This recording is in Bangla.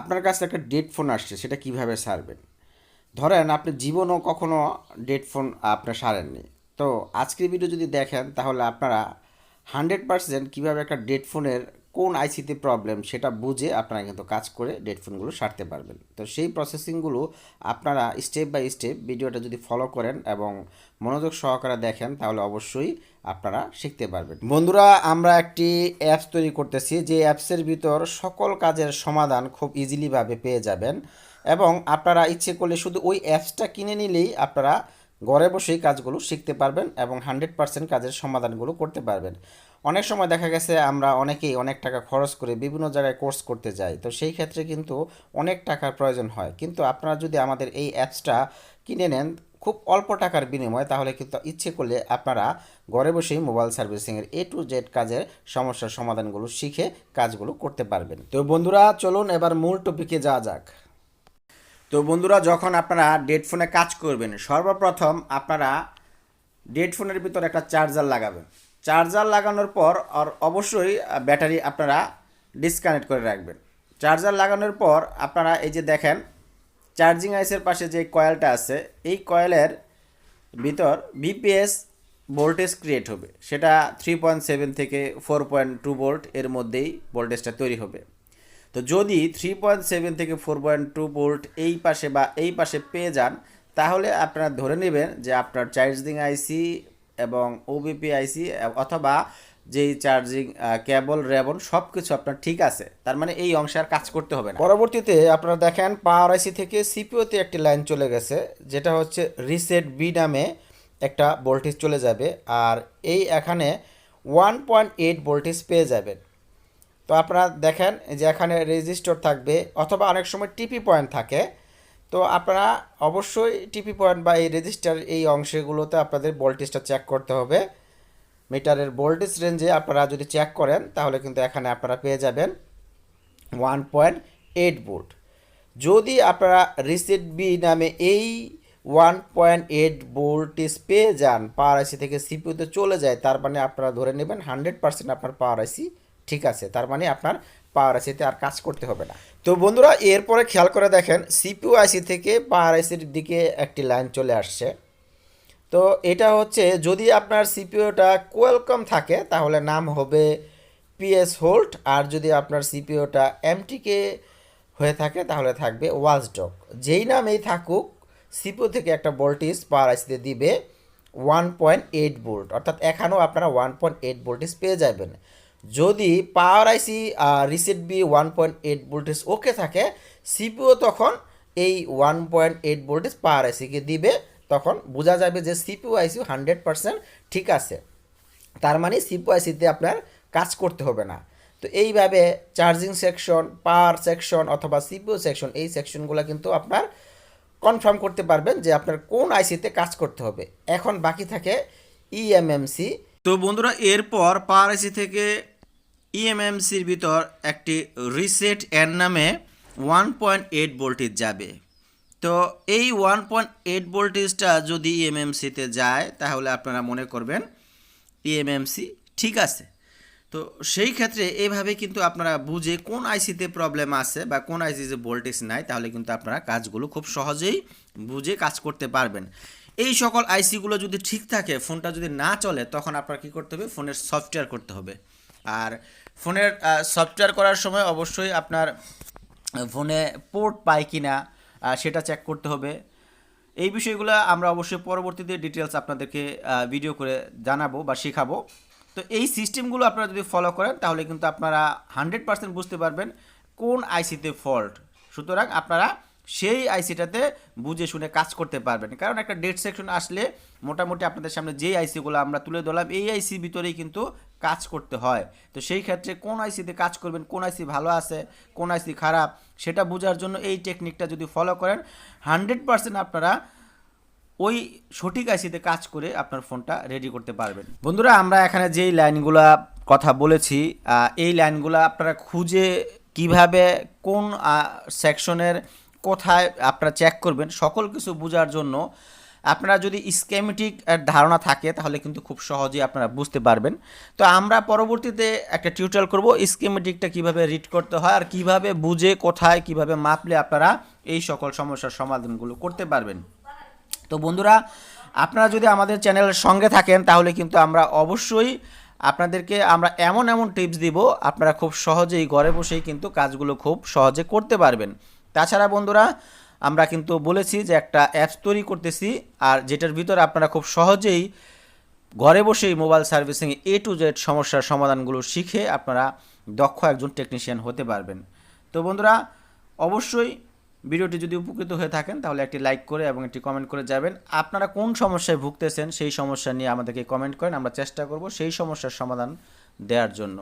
আপনার কাছে একটা ডেড ফোন আসছে, সেটা কীভাবে সারবেন? ধরেন আপনি জীবনও কখনো ডেড ফোন আপনার সারেননি। তো আজকের ভিডিও যদি দেখেন, তাহলে আপনারা হান্ড্রেড পার্সেন্ট কীভাবে একটা ডেড ফোনের কোন আইসিতে প্রবলেম সেটা বুঝে আপনারা কিন্তু কাজ করে ডেডফোনগুলো সারতে পারবেন। তো সেই প্রসেসিংগুলো আপনারা স্টেপ বাই স্টেপ ভিডিওটা যদি ফলো করেন এবং মনোযোগ সহকারে দেখেন, তাহলে অবশ্যই আপনারা শিখতে পারবেন। বন্ধুরা, আমরা একটি অ্যাপস তৈরি করতেছি, যে অ্যাপসের ভিতর সকল কাজের সমাধান খুব ইজিলিভাবে পেয়ে যাবেন এবং আপনারা ইচ্ছে করলে শুধু ওই অ্যাপসটা কিনে নিলেই আপনারা ঘরে বসেই কাজগুলো শিখতে পারবেন এবং হান্ড্রেড পার্সেন্ট কাজের সমাধানগুলো করতে পারবেন। অনেক সময় দেখা গেছে আমরা অনেকেই অনেক টাকা খরচ করে বিভিন্ন জায়গায় কোর্স করতে যাই। তো সেই ক্ষেত্রে কিন্তু অনেক টাকার প্রয়োজন হয়। কিন্তু আপনারা যদি আমাদের এই অ্যাপসটা কিনে নেন খুব অল্প টাকার বিনিময়ে, তাহলে কিন্তু ইচ্ছে করলে আপনারা ঘরে বসেই মোবাইল সার্ভিসিংয়ের এ টু জেড কাজের সমস্যার সমাধানগুলো শিখে কাজগুলো করতে পারবেন। তো বন্ধুরা, চলুন এবার মূল টপিকে যাওয়া যাক। তো বন্ধুরা, যখন আপনারা ডেড ফোনে কাজ করবেন, সর্বপ্রথম আপনারা ডেড ফোনের ভিতর একটা চার্জার লাগাবেন। চার্জার লাগানোর পর আর অবশ্যই ব্যাটারি আপনারা ডিসকানেক্ট করে রাখবেন। চার্জার লাগানোর পর আপনারা এই যে দেখেন চার্জিং আইসের পাশে যে কয়েলটা আছে, এই কয়েলের ভিতর বিপিএস ভোল্টেজ ক্রিয়েট হবে। সেটা থ্রি পয়েন্ট সেভেন থেকে ফোর পয়েন্ট টু ভোল্ট এর মধ্যেই ভোল্টেজটা তৈরি হবে। তো যদি থ্রি পয়েন্ট সেভেন থেকে ফোর পয়েন্ট টু ভোল্ট এই পাশে বা এই পাশে পেয়ে যান, তাহলে আপনারা ধরে নেবেন যে আপনার চার্জিং আইসি এবং ওবিপি আইসি অথবা যেই চার্জিং কেবল রেবন সব কিছু আপনার ঠিক আছে। তার মানে এই অংশে আর কাজ করতে হবে না। পরবর্তীতে আপনারা দেখেন পাওয়ার আইসি থেকে সিপিওতে একটি লাইন চলে গেছে, যেটা হচ্ছে রিসেট বি নামে একটা ভোল্টেজ চলে যাবে, আর এই এখানে ওয়ান পয়েন্ট এইট ভোল্টেজ পেয়ে যাবেন। তো আপনারা দেখেন যে এখানে রেজিস্টার থাকবে, অথবা অনেক সময় টিপি পয়েন্ট থাকে তো আপনারা অবশ্যই টিপি পয়েন্ট বা এই রেজিস্টার এই অংশগুলোতে আপনাদের ভোল্টেজটা চেক করতে হবে। মিটারের ভোল্টেজ রেঞ্জে আপনারা যদি চেক করেন, তাহলে কিন্তু এখানে আপনারা পেয়ে যাবেন ওয়ান পয়েন্ট এইট ভোল্ট যদি আপনারা রিসেট বি নামে এই ওয়ান পয়েন্ট এইট ভোল্টেজ পেয়ে যান পাওয়ার আইসি থেকে সিপিউতে চলে যায়, তার মানে আপনারা ধরে নেবেন হান্ড্রেড পার্সেন্ট আপনার পাওয়ার আইসি ঠিক আছে, তার মানে আপনার পাওয়ার আইসিতে আর কাজ করতে হবে না। তো বন্ধুরা, এরপরে খেয়াল করে দেখেন সিপিউ আইসি থেকে পাওয়ার আইসির দিকে একটি লাইন চলে আসছে। তো এটা হচ্ছে, যদি আপনার সিপিওটা কোয়েলকম থাকে, তাহলে নাম হবে পিএস হোল্ড আর যদি আপনার সিপিওটা এমটিকে হয়ে থাকে, তাহলে থাকবে ওয়াচডগ। যেই নামেই থাকুক সিপিও থেকে একটা ভোল্টেজ পাওয়ার আইসিতে দিবে ওয়ান পয়েন্ট এইট ভোল্ট। অর্থাৎ এখানেও আপনারা ওয়ান পয়েন্ট এইট ভোল্টেজ পেয়ে যাবেন। যদি power IC reset B one point eight voltage okay থাকে সিপিও তখন এই one point eight voltage power আইসিকে দিবে, তখন বোঝা যাবে যে সিপিউ আইসি হান্ড্রেড পার্সেন্ট ঠিক আছে। তার মানে সিপিউ আইসিতে আপনার কাজ করতে হবে না। তো এইভাবে চার্জিং সেকশন পাওয়ার সেকশন অথবা সিপিও সেকশন এই সেকশনগুলো কিন্তু আপনার কনফার্ম করতে পারবেন যে আপনার কোন আইসিতে কাজ করতে হবে। এখন বাকি থাকে E ইএমএমসি তো বন্ধুরা, এরপর পাওয়ার আইসি থেকে E ইএমএমসির ভিতর একটি রিসেট এর নামে ওয়ান পয়েন্ট এইট ভোল্টেজ যাবে। তো এই ওয়ান পয়েন্ট এইট ভোল্টেজটা যদি E ইএমএমসিতে যায়, তাহলে আপনারা মনে করবেন E ইএমএমসি ঠিক আছে। তো সেই ক্ষেত্রে এইভাবে কিন্তু আপনারা বুঝে কোন আইসিতে প্রবলেম আছে বা কোন আইসিতে ভোল্টেজ নাই, তাহলে কিন্তু আপনারা কাজগুলো খুব সহজেই বুঝে কাজ করতে পারবেন। এই সকল আইসিগুলো যদি ঠিক থাকে, ফোনটা যদি না চলে, তখন আপনার কি করতে হবে? ফোনের সফটওয়্যার করতে হবে। আর ফোনের সফটওয়্যার করার সময় অবশ্যই আপনার ফোনে পোর্ট পায় কি না সেটা চেক করতে হবে। এই বিষয়গুলো আমরা অবশ্যই পরবর্তীতে ডিটেলস আপনাদেরকে ভিডিও করে জানাব বা শেখাবো। তো এই সিস্টেমগুলো আপনারা যদি ফলো করেন, তাহলে কিন্তু আপনারা হান্ড্রেড পার্সেন্ট বুঝতে পারবেন কোন আইসিতে ফল্ট সুতরাং আপনারা সেই আইসিটাতে বুঝে শুনে কাজ করতে পারবেন। কারণ একটা ডেট সেকশন আসলে মোটামুটি আপনাদের সামনে যেই আইসিগুলো আমরা তুলে ধরলাম, এই আইসির ভিতরেই কিন্তু কাজ করতে হয়। তো সেই ক্ষেত্রে কোন আইসিতে কাজ করবেন, কোন আইসি ভালো আছে, কোন আইসি খারাপ, সেটা বোঝার জন্য এই টেকনিকটা যদি ফলো করেন হান্ড্রেড পার্সেন্ট আপনারা ওই সঠিক আইসিতে কাজ করে আপনার ফোনটা রেডি করতে পারবেন। বন্ধুরা, আমরা এখানে যেই লাইনগুলা কথা বলেছি এই লাইনগুলো আপনারা খুঁজে কীভাবে কোন সেকশনের কোথায় আপনারা চেক করবেন, সকল কিছু বোঝার জন্য আপনারা যদি স্কেমেটিক ধারণা থাকে, তাহলে কিন্তু খুব সহজেই আপনারা বুঝতে পারবেন। তো আমরা পরবর্তীতে একটা টিউটোরিয়াল করব স্কেমেটিকটা কীভাবে রিড করতে হয় আর কীভাবে বুঝে, কোথায়, কীভাবে মাপলে আপনারা এই সকল সমস্যার সমাধানগুলো করতে পারবেন। তো বন্ধুরা, আপনারা যদি আমাদের চ্যানেলের সঙ্গে থাকেন, তাহলে কিন্তু আমরা অবশ্যই আপনাদেরকে আমরা এমন এমন টিপস দিব, আপনারা খুব সহজেই ঘরে বসেই কিন্তু কাজগুলো খুব সহজে করতে পারবেন। তাছাড়া বন্ধুরা, আমরা কিন্তু বলেছি যে একটা অ্যাপস তৈরি করতেছি আর যেটার ভিতরে আপনারা খুব সহজেই ঘরে বসেই mobile servicing A to Z সমস্যার সমাধানগুলো শিখে আপনারা দক্ষ একজন টেকনিশিয়ান হতে পারবেন। তো বন্ধুরা, অবশ্যই ভিডিওটি যদি উপকৃত হয়ে থাকেন, তাহলে একটি লাইক করে এবং একটি কমেন্ট করে যাবেন। আপনারা কোন সমস্যায় ভুগতেছেন, সেই সমস্যা নিয়ে আমাদেরকে কমেন্ট করেন, আমরা চেষ্টা করব সেই সমস্যার সমাধান দেওয়ার জন্য।